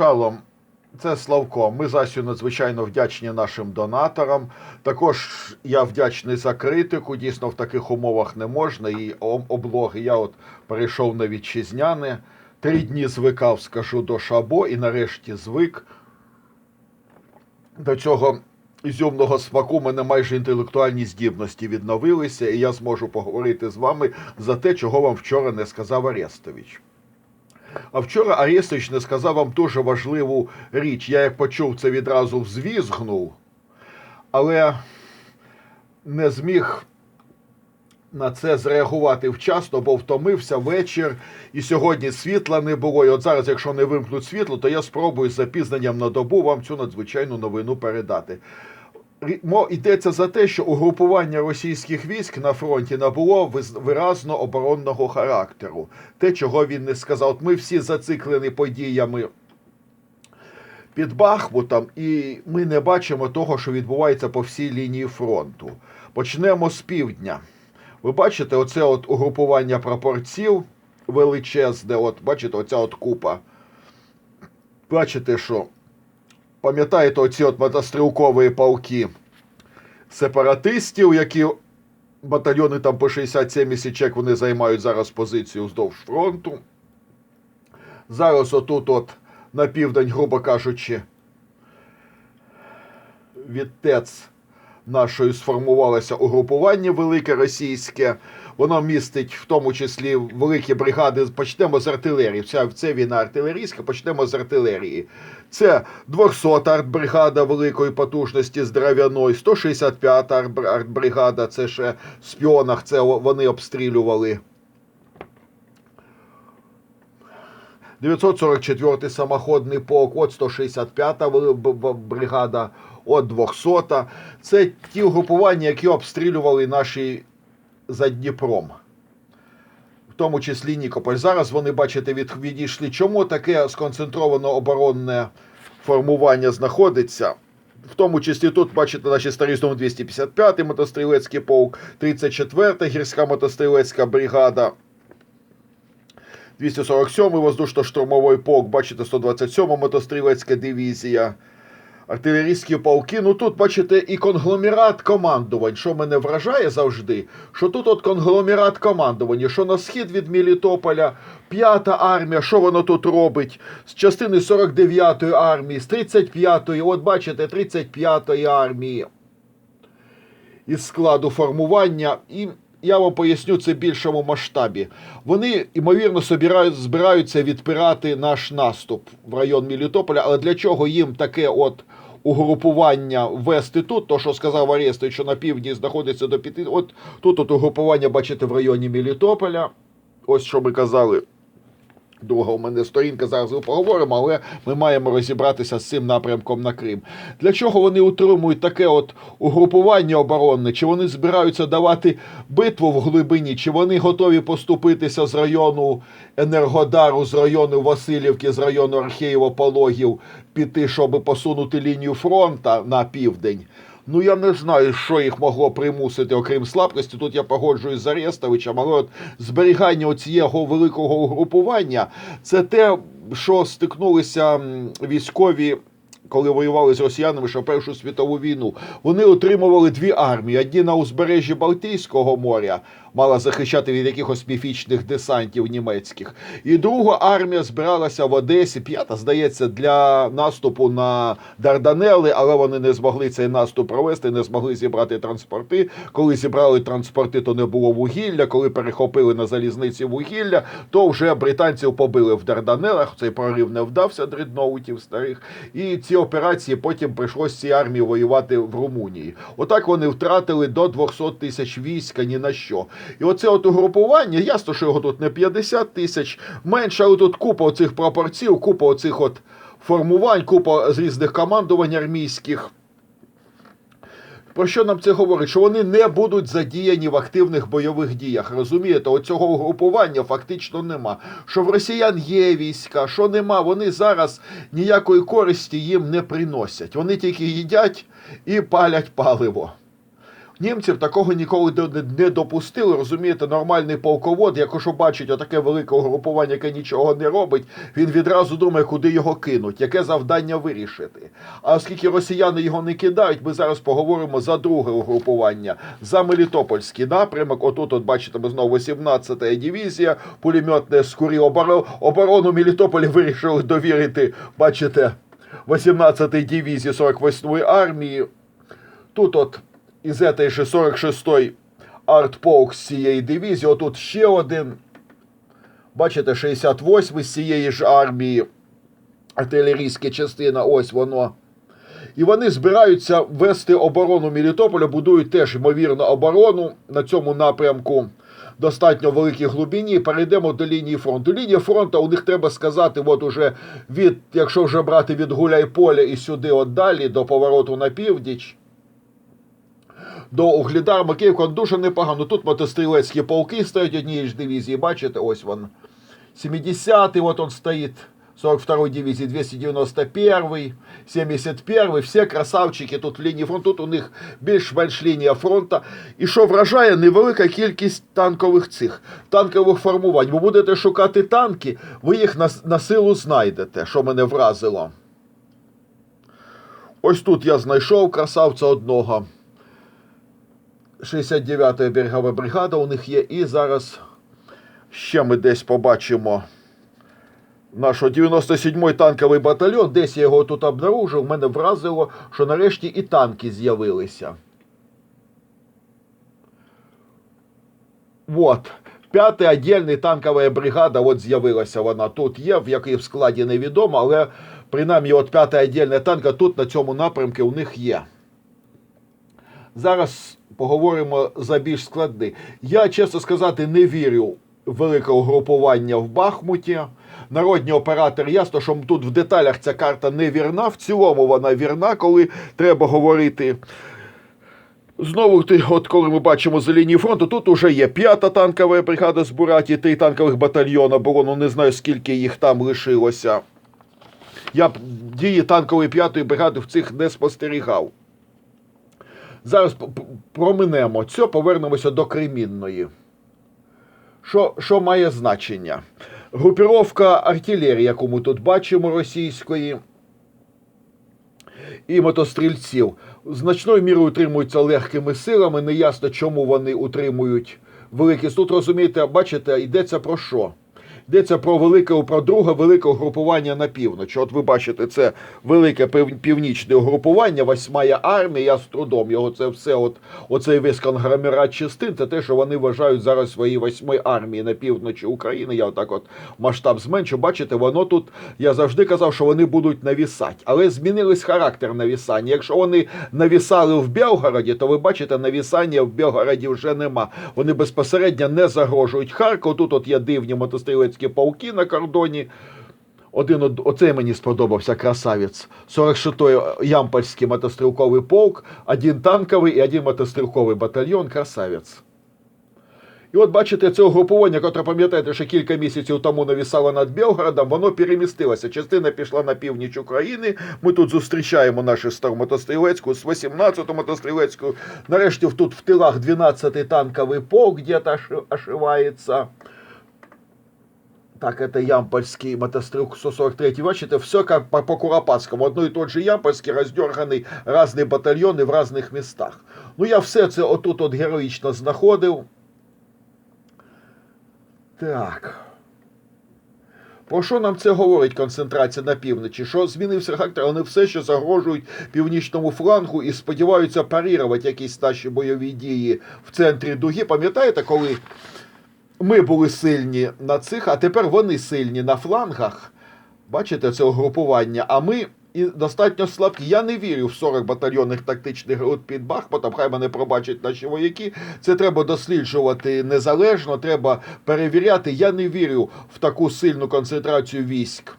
Шалом, це Славко. Ми Засю надзвичайно вдячні нашим донаторам. Також я вдячний за критику. Дійсно, в таких умовах не можна. І облоги я от перейшов на вітчизняне. Три дні звикав, скажу, до шабо, і нарешті звик. До цього ізюмного смаку в мене майже інтелектуальні здібності відновилися, і я зможу поговорити з вами за те, чого вам вчора не сказав Арестович. А вчора Арестович не сказав вам дуже важливу річ. Я як почув це відразу взвізгнув, але не зміг на це зреагувати вчасно, бо втомився вечір, і сьогодні світла не було. І от зараз, якщо не вимкнуть світло, то я спробую з запізненням на добу вам цю надзвичайну новину передати. Йдеться за те, що угрупування російських військ на фронті набуло виразно оборонного характеру. Те, чого він не сказав. Ми всі зациклені подіями під Бахмутом, і ми не бачимо того, що відбувається по всій лінії фронту. Почнемо з півдня. Ви бачите, оце от угрупування прапорців величезне, от бачите, оця от купа. Бачите, що пам'ятаєте оці от мотострілкові полки сепаратистів, які батальйони там по 60-70 чек вони займають зараз позицію вздовж фронту. Зараз отут, от на південь, грубо кажучи, від ТЕЦ нашої сформувалося угрупування велике російське. Воно містить в тому числі великі бригади. Почнемо з артилерії. Вся це війна артилерійська, почнемо з артилерії. Це 200-та артбригада великої потужності з дерев'яної, 165-та артбригада, це ще в спіонах, це вони обстрілювали. 944-й самоходний полк, от 165-та вели- б- б- бригада, от 200-та. Це ті угрупування, які обстрілювали наші за Дніпром. В тому числі Нікополь. Зараз вони, бачите, від, відійшли. Чому таке сконцентровано оборонне формування знаходиться? В тому числі тут, бачите, наші старі знову 255-й мотострілецький полк, 34-та гірська мотострілецька бригада. 247-й воздушно-штурмовий полк, бачите, 127-ма мотострілецька дивізія, артилерійські полки. Ну тут, бачите, і конгломерат командувань. Що мене вражає завжди, що тут от конгломерат командування, що на схід від Мелітополя, 5-та армія, що воно тут робить? З частини 49-ї армії, з 35-ї, от бачите, 35-ї армії із складу формування. І я вам поясню це більшому масштабі. Вони, ймовірно, збираються відпирати наш наступ в район Мелітополя, але для чого їм таке от угрупування ввести тут, то що сказав Арестович, що на півдні знаходиться до п'яти. От тут от угрупування, бачите, в районі Мелітополя. Ось що ми казали. Друга у мене сторінка, зараз ми поговоримо, але ми маємо розібратися з цим напрямком на Крим. Для чого вони утримують таке от угрупування оборонне? Чи вони збираються давати битву в глибині, чи вони готові поступитися з району Енергодару, з району Васильівки, з району Археєво-Пологів, піти, щоб посунути лінію фронта на південь? Ну, я не знаю, що їх могло примусити, окрім слабкості. Тут я погоджуюсь з Арестовичем, але от зберігання оцієго великого угрупування це те, що стикнулися військові. Коли воювали з росіянами ще Першу світову війну, вони отримували дві армії: одні на узбережжі Балтійського моря, мала захищати від якихось міфічних десантів німецьких, і друга армія збиралася в Одесі, п'ята, здається, для наступу на Дарданели, але вони не змогли цей наступ провести, не змогли зібрати транспорти. Коли зібрали транспорти, то не було вугілля. Коли перехопили на залізниці вугілля, то вже британців побили в Дарданелах. Цей прорив не вдався дредноутів старих. І ці операції потім прийшлось цій армії воювати в Румунії. Отак вони втратили до 200 тисяч війська ні на що. І оце от угрупування, ясно, що його тут не 50 тисяч, менше, але тут купа оцих пропорцій, купа оцих от формувань, купа з різних командувань армійських. Про що нам це говорить? Що вони не будуть задіяні в активних бойових діях. Розумієте, оцього угрупування фактично нема. Що в росіян є війська, що нема, вони зараз ніякої користі їм не приносять. Вони тільки їдять і палять паливо. Німців такого ніколи не допустили. Розумієте, нормальний полковод, якщо бачить отаке велике угрупування, яке нічого не робить, він відразу думає, куди його кинуть, яке завдання вирішити. А оскільки росіяни його не кидають, ми зараз поговоримо за друге угрупування, за Мелітопольський напрямок. Отут, от бачите, ми знову 18-та дивізія, пулеметне скурі оборону, оборону Мелітополя вирішили довірити, бачите, 18-й дивізії 48-ї армії. Тут от із цієї же 46-ї артполк з цієї дивізії, отут ще один. Бачите, 68-й з цієї ж армії, артилерійська частина, ось воно. І вони збираються вести оборону Мелітополя, будують теж, ймовірно, оборону на цьому напрямку достатньо великій глибині. Перейдемо до лінії фронту. Лінія фронту у них треба сказати, от уже від, якщо вже брати від Гуляйполя і сюди от далі, до повороту на північ, до Углідар Макіївка дуже непогано. Тут мотострілецькі полки стоять однієї ж дивізії. Бачите, ось він. 70-й, вот он стоит. 42-й дивизии, 291-й, 71-й, всі красавчики тут в лінії фронту, тут у них більш-менш лінія фронту. І що вражає, невелика кількість танкових цих, танкових формувань. Ви будете шукати танки, ви їх на, на силу знайдете, що мене вразило. Ось тут я знайшов красавця одного. 69-та берегова бригада у них є, і зараз ще ми десь побачимо нашого 97-й танковий батальйон. Десь я його тут обнаружив. Мене вразило, що нарешті і танки з'явилися. Вот. П'ята віддільна танкова бригада, от з'явилася вона тут є, в якій в складі невідомо, але принаймні от п'ята віддільна танка тут на цьому напрямку у них є. Зараз поговоримо за більш складний. Я, чесно сказати, не вірю в велике угрупування в Бахмуті. Народні оператори, ясно, що тут в деталях ця карта не вірна. В цілому вона вірна, коли треба говорити. Знову от коли ми бачимо за лінії фронту, тут уже є п'ята танкова бригада з Бураті, три танкових батальйона оборону, не знаю скільки їх там лишилося. Я б дії танкової п'ятої бригади в цих не спостерігав. Зараз проминемо це, повернемося до Кремінної. Що, що має значення? Групіровка артилерії, яку ми тут бачимо, російської, і мотострільців значною мірою утримуються легкими силами. Неясно, чому вони утримують великі. Тут розумієте, бачите, йдеться про що? Йдеться про велике про друге велике угрупування на північ. От ви бачите, це велике північне угрупування, восьмая армія. Я з трудом його це все, от оцей весь конгромерат частин, це те, що вони вважають зараз свої восьмої армії на півночі України. Я отак от масштаб зменшу. Бачите, воно тут я завжди казав, що вони будуть навісати, але змінились характер навісання. Якщо вони навісали в Белгороді, то ви бачите, навісання в Белгороді вже нема. Вони безпосередньо не загрожують Харкову. Тут от є дивні мотострілецькі полки на кордоні. Один оцей мені сподобався красавець. 46-й Ямпольський мотострілковий полк, один танковий і один мотострілковий батальйон. Красавець. І от бачите, це угрупування, яке пам'ятаєте, що кілька місяців тому навісало над Білгородом, воно перемістилося. Частина пішла на північ України. Ми тут зустрічаємо нашу стару мотострілецьку з 18-ту мотострілецьку. Нарешті тут в тилах 12-й танковий полк где-то оши- ошивається. Так, это Ямпольский мотострелок 143. Бачите, все как по, по Куропатскому. Одно и тот же Ямпольський, роздерганий різні батальйони в різних містах. Ну, я все це отут от героїчно знаходив. Так. Про що нам це говорить концентрація на півночі? Що змінився характер? Вони все ще загрожують північному флангу і сподіваються парірувати якісь наші бойові дії в центрі дуги. Пам'ятаєте, коли ми були сильні на цих, а тепер вони сильні на флангах. Бачите це угрупування, а ми і достатньо слабкі. Я не вірю в 40 батальйонних тактичних груп під Бахмутом, хай мене пробачать наші вояки. Це треба досліджувати незалежно, треба перевіряти. Я не вірю в таку сильну концентрацію військ.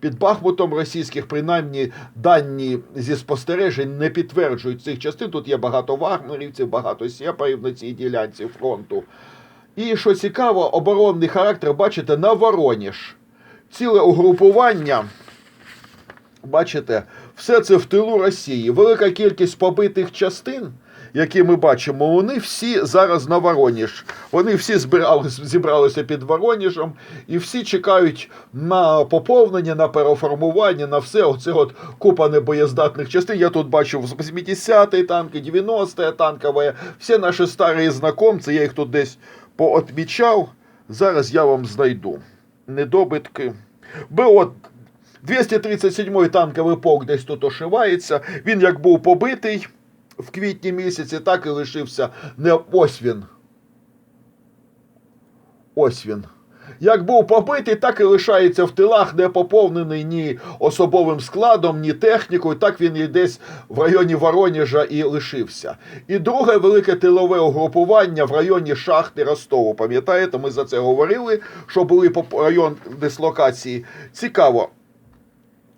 Під Бахмутом російських, принаймні, дані зі спостережень не підтверджують цих частин. Тут є багато вагнерівців, багато сєпарів на цій ділянці фронту. І що цікаво, оборонний характер, бачите, на Вороніж. Ціле угрупування, бачите, все це в тилу Росії. Велика кількість побитих частин, які ми бачимо, вони всі зараз на Вороніж. Вони всі збирались, зібралися під Вороніжем і всі чекають на поповнення, на переформування, на все. Оце от купа небоєздатних частин. Я тут бачу 80-й танки, 90-я танкова, всі наші старі знакомці, я їх тут десь поотмічав. Зараз я вам знайду недобитки. Бо от 237-й танковий полк десь тут ошивається. Він як був побитий в квітні місяці, так і лишився. Не ось він. Ось він. Як був побитий, так і лишається в тилах, не поповнений ні особовим складом, ні технікою. Так він і десь в районі Вороніжа і лишився. І друге велике тилове угрупування в районі шахти Ростову. Пам'ятаєте, ми за це говорили, що були район дислокації. Цікаво.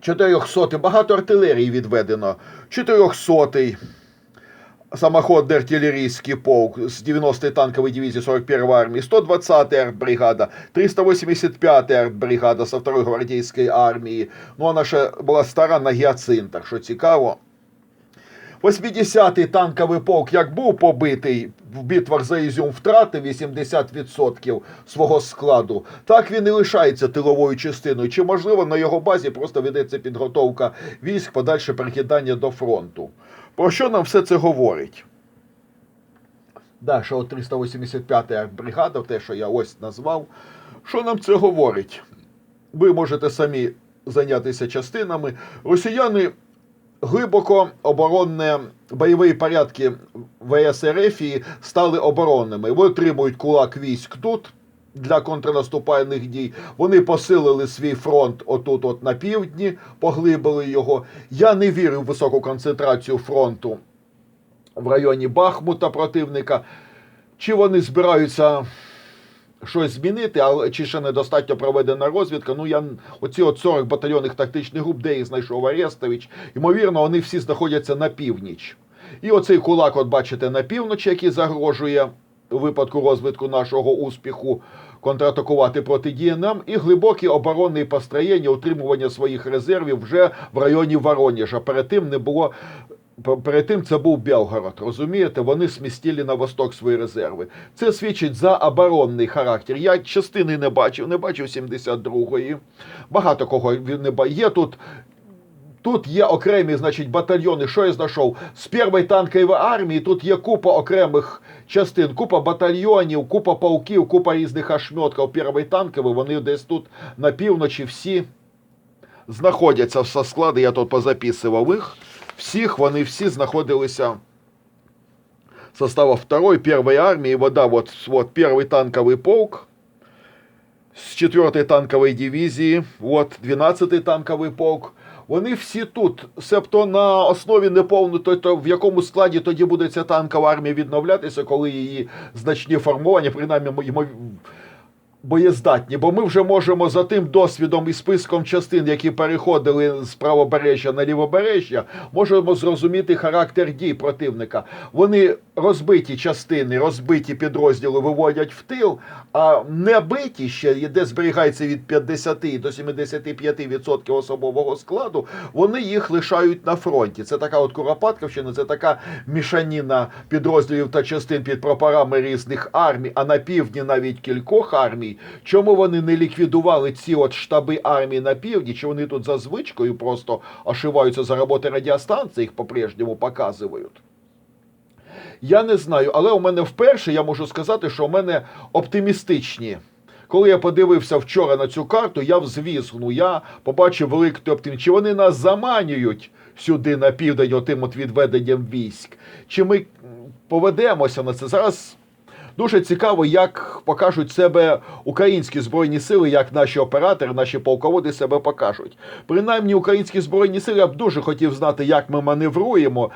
400, багато артилерії відведено. 400 самоходний артиллерийский полк с 90-й танковой дивизии 41-й армии, 120-я бригада, 385-я артбригада со 2-ї гвардейської армії. Ну, вона ще була стара на гіацинтах, що цікаво. 80-й танковий полк, як був побитий в битвах за Ізюм, втратив 80% свого складу, так він і лишається тиловою частиною. Чи можливо на його базі просто ведеться підготовка військ, подальше перекидання до фронту? Про що нам все це говорить? Да, що от 385-я бригада, те, що я ось назвав, що нам це говорить? Ви можете самі зайнятися частинами. Росіяни глибоко оборонне бойові порядки ВС стали оборонними. Вони отримують кулак військ тут. Для контрнаступальних дій вони посилили свій фронт отут, от на півдні, поглибили його. Я не вірю в високу концентрацію фронту в районі Бахмута противника. Чи вони збираються щось змінити, але чи ще недостатньо проведена розвідка? Ну я оці от 40 батальйонних тактичних груп, де їх знайшов Арестович. Ймовірно, вони всі знаходяться на північ. І оцей кулак, от бачите, на півночі, який загрожує у випадку розвитку нашого успіху контратакувати протидії нам, і глибокі оборонні построєння, утримування своїх резервів вже в районі Воронежа. Перед тим не було. Перед тим це був Белгород, розумієте? Вони смістили на восток свої резерви. Це свідчить за оборонний характер. Я частини не бачив, не бачив 72-ї. Багато кого він не бачив. Є тут Тут є окремі, значить, батальйони. Що я знайшов? З першої танкової армії тут є купа окремих частин, купа батальйонів, купа полків, купа різних ошметків першої танкової. Вони десь тут на півночі всі знаходяться в склади. Я тут позаписував їх. Всіх вони всі знаходилися состава второй, первой армии. Вот, да, вот, вот первый танковый полк с 4-й танкової дивізії, от 12-й танковий полк. Вони всі тут, себто на основі неповно, то, в якому складі тоді буде ця танкова армія відновлятися, коли її значні формування, принаймні боєздатні. Бо ми вже можемо за тим досвідом і списком частин, які переходили з правобережжя на лівобережжя, можемо зрозуміти характер дій противника. Вони розбиті частини, розбиті підрозділи виводять в тил, а не биті ще, де зберігається від 50 до 75% особового складу, вони їх лишають на фронті. Це така от Куропатківщина, це така мішаніна підрозділів та частин під прапорами різних армій, а на півдні навіть кількох армій. Чому вони не ліквідували ці от штаби армії на півдні? Чи вони тут за звичкою просто ошиваються за роботи радіостанції, їх по-прежньому показують? Я не знаю, але у мене вперше я можу сказати, що у мене оптимістичні. Коли я подивився вчора на цю карту, я взвізгну, я побачив великий оптимізм. Чи вони нас заманюють сюди на південь отим от відведенням військ? Чи ми поведемося на це? Зараз дуже цікаво, як покажуть себе українські збройні сили, як наші оператори, наші полководи себе покажуть. Принаймні, українські збройні сили я б дуже хотів знати, як ми маневруємо.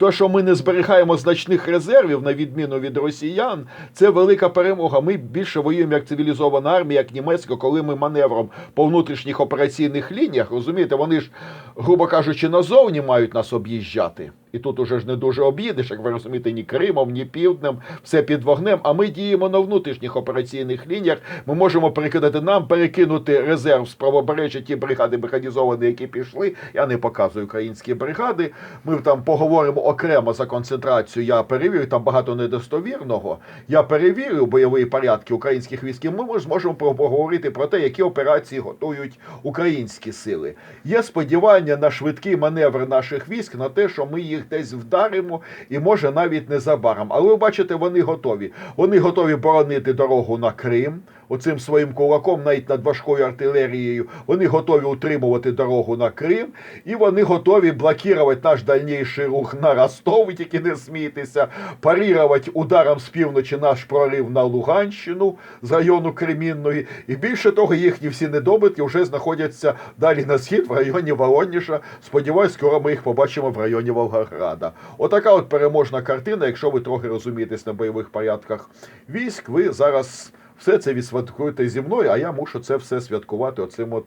То, що ми не зберігаємо значних резервів, на відміну від росіян, це велика перемога. Ми більше воюємо як цивілізована армія, як німецька, коли ми маневром по внутрішніх операційних лініях, розумієте, вони ж грубо кажучи, назовні мають нас об'їжджати. І тут уже ж не дуже об'їдеш, як ви розумієте, ні Кримом, ні Півднем, все під вогнем. А ми діємо на внутрішніх операційних лініях. Ми можемо перекидати нам, перекинути резерв з правобережжя, ті бригади механізовані, які пішли. Я не показую українські бригади. Ми там поговоримо окремо за концентрацію. Я перевірю, там багато недостовірного. Я перевірю бойові порядки українських військ. Ми зможемо поговорити про те, які операції готують українські сили. Є сподівання на швидкий маневр наших військ, на те, що ми їх десь вдаримо, і може навіть незабаром. Але ви бачите, вони готові. Вони готові боронити дорогу на Крим. Оцим своїм кулаком, навіть над важкою артилерією, вони готові утримувати дорогу на Крим, і вони готові блокувати наш дальніший рух на Ростов, тільки не смійтеся, парірувати ударом з півночі наш прорив на Луганщину з району Кремінної. І більше того, їхні всі недобитки вже знаходяться далі на схід в районі Воронежа. Сподіваюсь, скоро ми їх побачимо в районі Волгограда. Отака от переможна картина. Якщо ви трохи розумієтесь на бойових порядках військ, ви зараз все це відсвяткуєте зі мною, а я мушу це все святкувати оцим от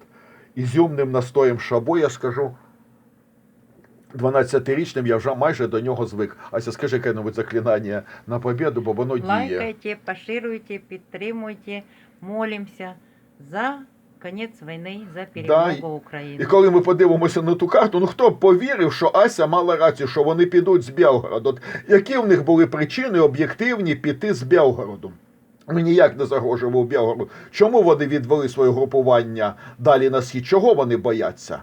ізюмним настоєм шабо, я скажу. 12-річним я вже майже до нього звик. Ася, скажи яке-небудь заклинання на побіду, бо воно діє. Лайкайте, поширюйте, підтримуйте, молимося за кінець війни, за перемогу України. І коли ми подивимося на ту карту, ну хто б повірив, що Ася мала рацію, що вони підуть з Білгороду? От Які в них були причини об'єктивні піти з Білгороду? Ніяк не загрожував Білгороду. Чому вони відвели своє групування далі на схід? Чого вони бояться?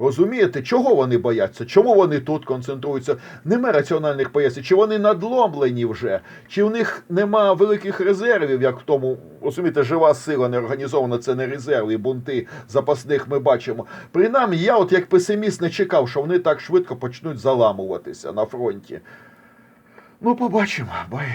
Розумієте, чого вони бояться? Чому вони тут концентруються? Нема раціональних пояснень. Чи вони надломлені вже, чи в них нема великих резервів, як в тому, розумієте, жива сила не організована, це не резерви, бунти запасних ми бачимо. Принаймні, я, от як песиміст, не чекав, що вони так швидко почнуть заламуватися на фронті. Ну, побачимо, бай.